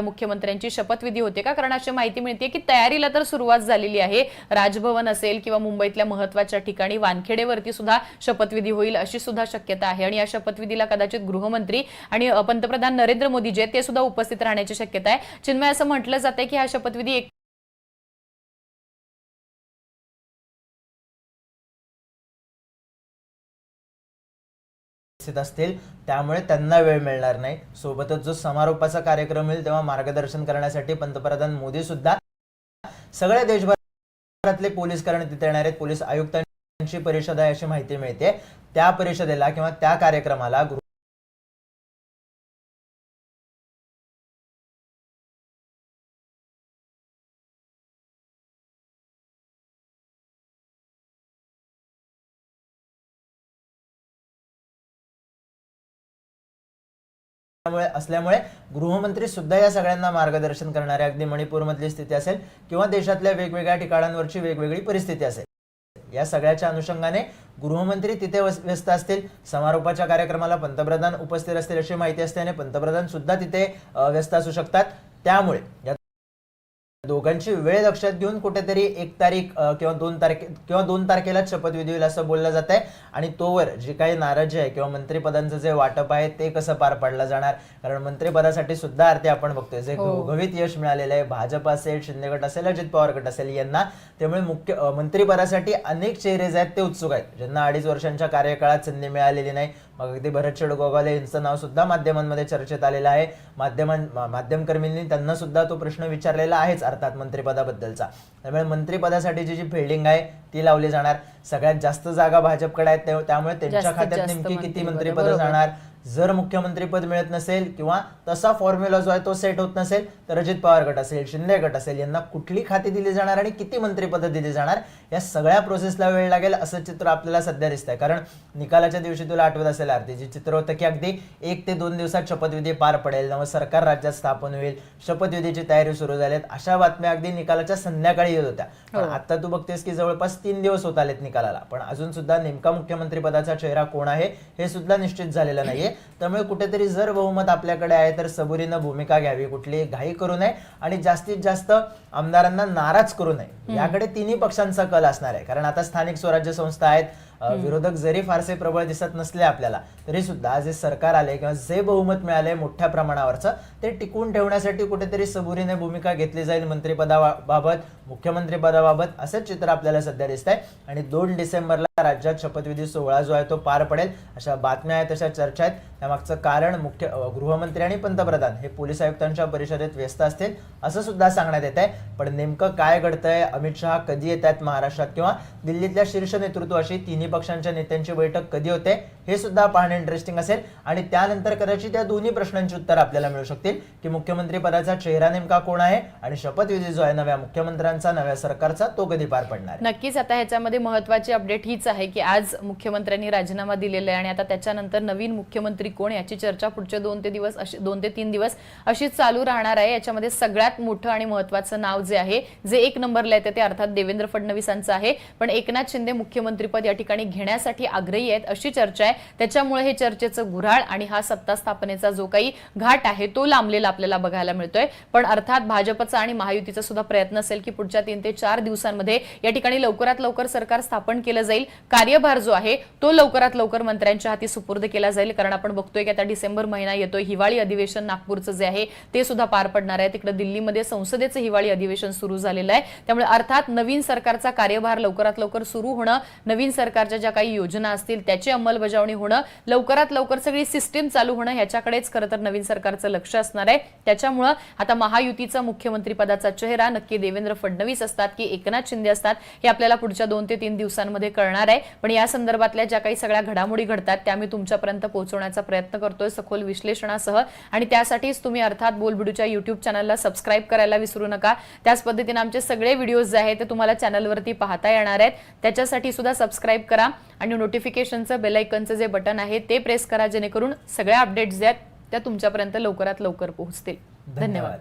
मुख्यमंत्र्यांची शपथविधी होते का? कारण अशी माहिती मिळते की तयारीला तर सुरुवात झालेली आहे. राजभवन असेल किंवा मुंबईतल्या महत्त्वाच्या ठिकाणी वानखेडेवरती सुद्धा शपथविधी होईल अशी सुद्धा शक्यता आहे. आणि या शपथविधीला कदाचित गृहमंत्री आणि पंतप्रधान नरेंद्र मोदी जे आहेत, ते सुद्धा उपस्थित राहण्याची शक्यता आहे. चिन्मय असं म्हटलं जातंय की हा शपथविधी एक उपस्थित असतील त्यामुळे त्यांना वेळ मिळणार नाही. सोबतच जो समारोपाचा कार्यक्रम होईल तेव्हा मार्गदर्शन करण्यासाठी पंतप्रधान मोदी सुद्धा सगळ्या देशभरातले पोलीस कारण तिथे येणार आहेत. पोलीस आयुक्तांची परिषद आहे अशी माहिती मिळते. त्या परिषदेला किंवा त्या कार्यक्रमाला असल्यामुळे गृहमंत्री सुद्धा या सगळ्यांना मार्गदर्शन करणारे अगदी मणिपूरमधली स्थिती असेल किंवा देशातल्या वेगवेगळ्या ठिकाणांवरची वेगवेगळी परिस्थिती असेल. या सगळ्याच्या अनुषंगाने गृहमंत्री तिथे व्यस्त असतील. समारोपाच्या कार्यक्रमाला पंतप्रधान उपस्थित असतील अशी माहिती असते आणि पंतप्रधान सुद्धा तिथे व्यस्त असू शकतात. त्यामुळे दोघांची वेळ लक्षात घेऊन कुठेतरी एक तारीख किंवा दोन तारखे किंवा दोन तारखेला शपथविधी होईल असं बोललं जात आहे आणि तोवर जी काही नाराजी आहे किंवा मंत्रिपदांचं जे वाटप आहे ते कसं पार पाडलं जाणार? कारण मंत्रिपदासाठी सुद्धा अर्थी आपण बघतोय. जे हो. घवघवीत यश मिळालेलं आहे भाजप असेल शिंदे गट असेल अजित पवार गट असेल यांना. त्यामुळे मुख्य मंत्रिपदासाठी अनेक चेहरे जे आहेत ते उत्सुक आहेत. ज्यांना अडीच वर्षांच्या कार्यकाळात संधी मिळालेली नाही मग अगदी भरत गोगावले यांचं नाव सुद्धा माध्यमांमध्ये चर्चेत आलेलं आहे. माध्यमां माध्यमकर्मींनी त्यांना सुद्धा तो प्रश्न विचारलेला आहेच अर्थात मंत्रिपदाबद्दलचा. त्यामुळे मंत्रिपदासाठीची जी फिल्डिंग आहे ती लावली जाणार. सगळ्यात जास्त जागा भाजपकडे आहेत त्या- त्यामुळे त्यांच्या खात्यात नेमकी किती मंत्रिपदं. जाणार? जर मुख्यमंत्रीपद मिळत नसेल किंवा तसा फॉर्म्युला जो आहे तो सेट होत नसेल तर अजित पवार गट असेल शिंदे गट असेल यांना कुठली खाती दिली जाणार आणि किती मंत्रिपदं दिली जाणार या सगळ्या प्रोसेसला वेळ लागेल असं चित्र आपल्याला सध्या दिसतंय. कारण निकालाच्या दिवशी तुला आठवत असेल आरती जे चित्र होतं की अगदी एक ते दोन दिवसात शपथविधी पार पडेल नवं सरकार राज्यात स्थापन होईल शपथविधीची तयारी सुरू झालीत अशा बातम्या अगदी निकालाच्या संध्याकाळी येत होत्या. पण आता तू बघतेस की जवळपास तीन दिवस होत आलेत निकालाला. पण अजून सुद्धा नेमका मुख्यमंत्री पदाचा चेहरा कोण आहे हे सुद्धा निश्चित झालेलं नाहीये. त्यामुळे कुठेतरी जर बहुमत आपल्याकडे आहे तर सबुरीनं भूमिका घ्यावी. कुठली घाई करू नये आणि जास्तीत जास्त आमदारांना नाराज करू नये. याकडे तिन्ही पक्षांचा कल असणार आहे. कारण आता स्थानिक स्वराज्य संस्था आहेत विरोधक जरी फारसे प्रबळ दिसत नसले आपल्याला तरी सुद्धा जे सरकार आले किंवा जे बहुमत मिळाले मोठ्या प्रमाणावरचं ते टिकून ठेवण्यासाठी कुठेतरी सबुरीने भूमिका घेतली जाईल मंत्रिपदाबाबत मुख्यमंत्री पदाबाबत असंच चित्र आपल्याला सध्या दिसत आहे आणि दोन डिसेंबरला राज्यात शपथविधी सोहळा जो आहे तो पार पडेल अशा बातम्या आहेत अशा चर्चा आहेत. त्यामागचं कारण मुख्य गृहमंत्री आणि पंतप्रधान हे पोलीस आयुक्तांच्या परिषदेत व्यस्त असतील असं सुद्धा सांगण्यात येत आहे पण नेमकं काय घडतंय अमित शहा कधी येत आहेत महाराष्ट्रात? किंवा दिल्लीतल्या शीर्ष नेतृत्वाशी तिन्ही पक्षांच्या नेत्यांची बैठक कधी होते हे सुद्धा पाहणं इंटरेस्टिंग असेल. आणि त्यानंतर कदाचित या दोन्ही प्रश्नांची उत्तर आपल्याला मिळू शकतील की मुख्यमंत्री पदाचा चेहरा नेमका कोण आहे आणि शपथविधी जो आहे नव्या मुख्यमंत्र्यांचा नव्या सरकारचा तो कधी पार पडणार नक्कीच आता ह्याच्यामध्ये महत्वाची अपडेट हीच आहे की आज मुख्यमंत्र्यांनी राजीनामा दिलेला आहे आणि आता त्याच्यानंतर नवीन मुख्यमंत्री कोण याची चर्चा पुढचे दोन ते दिवस अशी दोन ते तीन दिवस अशीच चालू राहणार आहे. याच्यामध्ये सगळ्यात मोठं आणि महत्वाचं नाव जे आहे जे एक नंबरला येते ते अर्थात देवेंद्र फडणवीसांचं आहे. पण एकनाथ शिंदे मुख्यमंत्रीपद या ठिकाणी घेण्यासाठी आग्रही आहेत अशी चर्चा आहे. त्याच्यामुळे हे चर्चेचं गुऱ्हाळ आणि हा सत्ता स्थापनेचा जो काही घाट आहे तो लांबलेला आपल्याला बघायला मिळतोय. पण अर्थात भाजपचा आणि महायुतीचा सुद्धा प्रयत्न असेल की पुढच्या तीन ते चार दिवसांमध्ये या ठिकाणी लवकरात लवकर सरकार स्थापन केलं जाईल. कार्यभार जो आहे तो लवकरात लवकर मंत्र्यांच्या हाती सुपूर्द केला जाईल. कारण आपण बघतोय की आता डिसेंबर महिना येतोय. हिवाळी अधिवेशन नागपूरचं जे आहे ते सुद्धा पार पडणार आहे. तिकडे दिल्लीमध्ये संसदेचं हिवाळी अधिवेशन सुरू झालेलं आहे. त्यामुळे अर्थात नवीन सरकारचा कार्यभार लवकरात लवकर सुरू होणं नवीन सरकारच्या ज्या काही योजना असतील त्याची अंमलबजावणी होणं लवकरात लवकर सगळी सिस्टीम चालू होणं ह्याच्याकडेच खरं तर नवीन सरकारचं लक्ष असणार आहे. त्याच्यामुळं आता महायुतीचा मुख्यमंत्रीपदाचा चेहरा नक्की देवेंद्र फडणवीस असतात की एकनाथ शिंदे असतात हे आपल्याला पुढच्या दोन ते तीन दिवसांमध्ये कळणार आहे. पण या संदर्भातल्या ज्या काही सगळ्या घडामोडी घडतात त्या मी तुमच्यापर्यंत पोहोचवण्याचा प्रयत्न करतोय सखोल विश्लेषणासह. आणि त्यासाठीच तुम्ही अर्थात बोलबिडूच्या युट्यूब चॅनलला सबस्क्राईब करायला विसरू नका. त्याच पद्धतीने आमचे सगळे व्हिडिओज जे आहेत ते तुम्हाला चॅनलवरती पाहता येणार आहेत. त्याच्यासाठी सुद्धा सबस्क्राईब करा आणि नोटिफिकेशनचं बेलायकनचं जे बटन आहे ते प्रेस करा जेणेकरून सगळ्या अपडेट्स ज्या आहेत त्या तुमच्यापर्यंत लवकरात लवकर पोहोचतील. धन्यवाद.